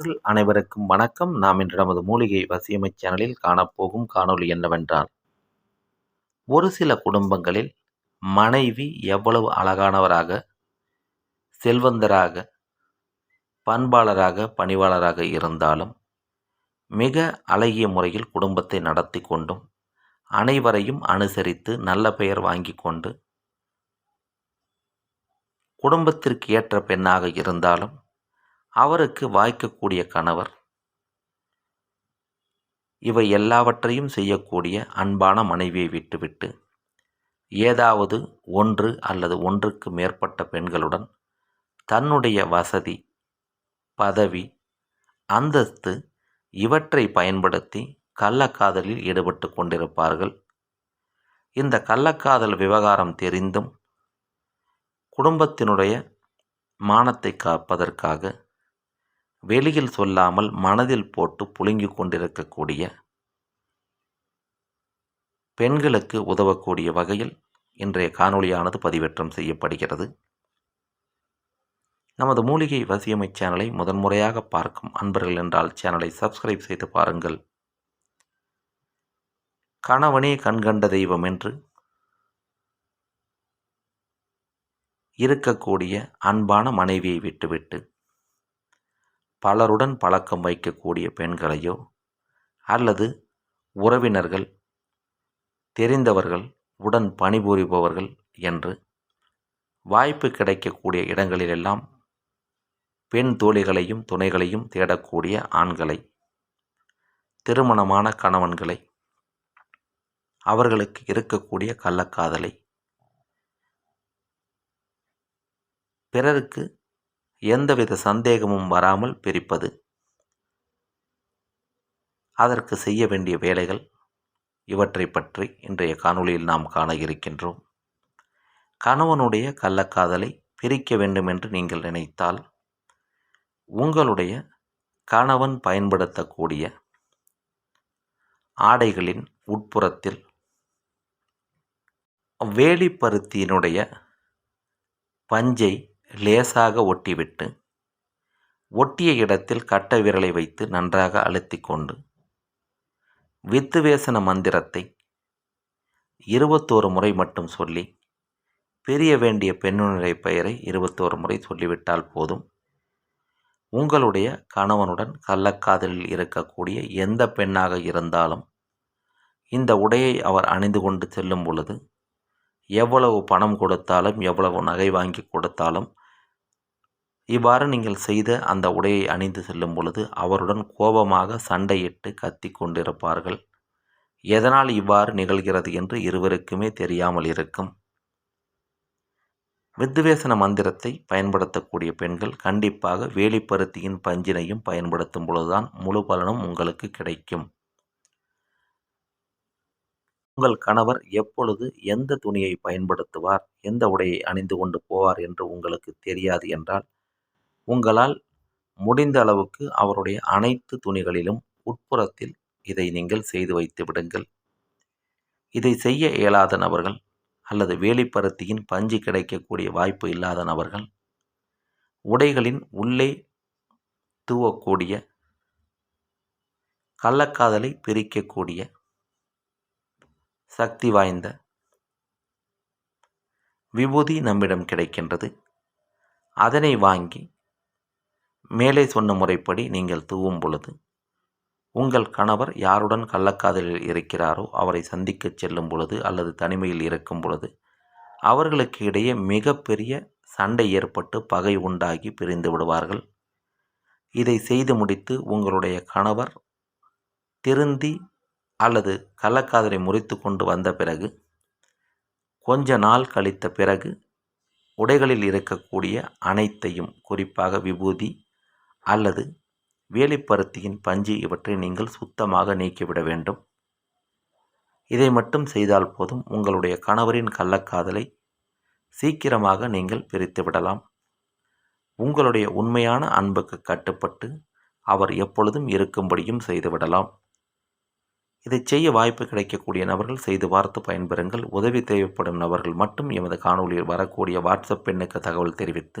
அனைவருக்கும் வணக்கம். நாம் இன்று நமது மூலிகை வசியமை சேனலில் காணப்போகும் காணொளி என்னவென்றால் ஒரு சில குடும்பங்களில் மனைவி எவ்வளவு அழகானவராக செல்வந்தராக பண்பாளராக பணிவாளராக இருந்தாலும் மிக அழகிய முறையில் குடும்பத்தை நடத்தி கொண்டும் அனைவரையும் அனுசரித்து நல்ல பெயர் வாங்கி கொண்டு குடும்பத்திற்கு ஏற்ற பெண்ணாக இருந்தாலும் அவருக்கு வாய்க்கக்கூடிய கணவர். இவை எல்லாவற்றையும் செய்யக்கூடிய அன்பான மனைவியை விட்டுவிட்டு ஏதாவது ஒன்று அல்லது ஒன்றுக்கு மேற்பட்ட பெண்களுடன் தன்னுடைய வசதி பதவி அந்தஸ்து இவற்றை பயன்படுத்தி கள்ளக்காதலில் ஈடுபட்டு கொண்டிருப்பார்கள். இந்த கள்ளக்காதல் விவகாரம் தெரிந்தும் குடும்பத்தினுடைய மானத்தை காப்பதற்காக வெளியில் சொல்லாமல் மனதில் போட்டு புழுங்கிக் கொண்டிருக்கக்கூடிய பெண்களுக்கு உதவக்கூடிய வகையில் இன்றைய காணொளியானது பதிவேற்றம் செய்யப்படுகிறது. நமது மூலிகை வசியமை சேனலை முதன்முறையாக பார்க்கும் அன்பர்கள் என்றால் சேனலை சப்ஸ்கிரைப் செய்து பாருங்கள். கணவனே கண்கண்ட தெய்வம் என்று இருக்கக்கூடிய அன்பான மனைவியை விட்டுவிட்டு பலருடன் பழக்கம் வைக்கக்கூடிய பெண்களையோ அல்லது உறவினர்கள் தெரிந்தவர்கள் உடன் பணிபுரிபவர்கள் என்று வாய்ப்பு கிடைக்கக்கூடிய இடங்களிலெல்லாம் பெண் தோழிகளையும் துணைகளையும் தேடக்கூடிய ஆண்களை திருமணமான கணவன்களை அவர்களுக்கு இருக்கக்கூடிய கள்ளக்காதலை பிறருக்கு எந்தவித சந்தேகமும் வராமல் பிரிப்பது. அதற்கு செய்ய வேண்டிய வேலைகள் இவற்றை பற்றி இன்றைய காணொளியில் நாம் காண இருக்கின்றோம். கணவனுடைய கள்ளக்காதலை பிரிக்க வேண்டும் என்று நீங்கள் நினைத்தால் உங்களுடைய கணவன் பயன்படுத்தக்கூடிய ஆடைகளின் உட்புறத்தில் வேலிப்பருத்தியினுடைய பஞ்சை லேசாக ஒட்டிவிட்டு ஒட்டிய இடத்தில் கட்ட விரலை வைத்து நன்றாக அழுத்தி கொண்டு வித்துவேசன மந்திரத்தை இருபத்தோரு முறை மட்டும் சொல்லி பிரிய வேண்டிய பெண்ணுடைய பெயரை இருபத்தோரு முறை சொல்லிவிட்டால் போதும். உங்களுடைய கணவனுடன் கள்ளக்காதலில் இருக்கக்கூடிய எந்த பெண்ணாக இருந்தாலும் இந்த உடையை அவர் அணிந்து கொண்டு செல்லும் பொழுது எவ்வளவு பணம் கொடுத்தாலும் எவ்வளவு நகை வாங்கி கொடுத்தாலும் இவ்வாறு நீங்கள் செய்த அந்த உடையை அணிந்து செல்லும் பொழுது அவருடன் கோபமாக சண்டையிட்டு கத்தி கொண்டிருப்பார்கள். எதனால் இவ்வாறு நிகழ்கிறது என்று இருவருக்குமே தெரியாமல் இருக்கும். வித்துவேசன மந்திரத்தை பயன்படுத்தக்கூடிய பெண்கள் கண்டிப்பாக வேலிப்பருத்தியின் பஞ்சினையும் பயன்படுத்தும் பொழுதுதான் முழு பலனும் உங்களுக்கு கிடைக்கும். உங்கள் கணவர் எப்பொழுது எந்த துணியை பயன்படுத்துவார் எந்த உடையை அணிந்து கொண்டு போவார் என்று உங்களுக்கு தெரியாது என்றால் உங்களால் முடிந்த அளவுக்கு அவருடைய அனைத்து துணிகளிலும் உட்புறத்தில் இதை நீங்கள் செய்து வைத்து விடுங்கள். இதை செய்ய இயலாத நபர்கள் அல்லது வேலிப்பருத்தியின் பஞ்சு கிடைக்கக்கூடிய வாய்ப்பு இல்லாத நபர்கள் உடைகளின் உள்ளே தூவக்கூடிய கள்ளக்காதலை பிரிக்கக்கூடிய சக்தி வாய்ந்த விபூதி நம்மிடம் கிடைக்கின்றது. அதனை வாங்கி மேலே சொன்ன முறைப்படி நீங்கள் தூவும் பொழுது உங்கள் கணவர் யாருடன் கள்ளக்காதலில் இருக்கிறாரோ அவரை சந்திக்கச் செல்லும் பொழுது அல்லது தனிமையில் இருக்கும் பொழுது அவர்களுக்கு இடையே மிகப்பெரிய சண்டை ஏற்பட்டு பகை உண்டாகி பிரிந்து விடுவார்கள். இதை செய்து முடித்து உங்களுடைய கணவர் திருந்தி அல்லது கள்ளக்காதலை முறித்து கொண்டு வந்த பிறகு கொஞ்ச நாள் கழித்த பிறகு உடைகளில் இருக்கக்கூடிய அனைத்தையும் குறிப்பாக விபூதி அல்லது வேலிப்பருத்தியின் பஞ்சு இவற்றை நீங்கள் சுத்தமாக நீக்கிவிட வேண்டும். இதை மட்டும் செய்தால் போதும் உங்களுடைய கணவரின் கள்ளக்காதலை சீக்கிரமாக நீங்கள் பிரித்து விடலாம். உங்களுடைய உண்மையான அன்புக்கு கட்டுப்பட்டு அவர் எப்பொழுதும் இருக்கும்படியும் செய்துவிடலாம் இதை செய்ய வாய்ப்பு கிடைக்கக்கூடிய நபர்கள் செய்து பார்த்து பயன்பெறுங்கள். உதவி தேவைப்படும் நபர்கள் மட்டும் எமது காணொலியில் வரக்கூடிய வாட்ஸ்அப் எண்ணுக்கு தகவல் தெரிவித்து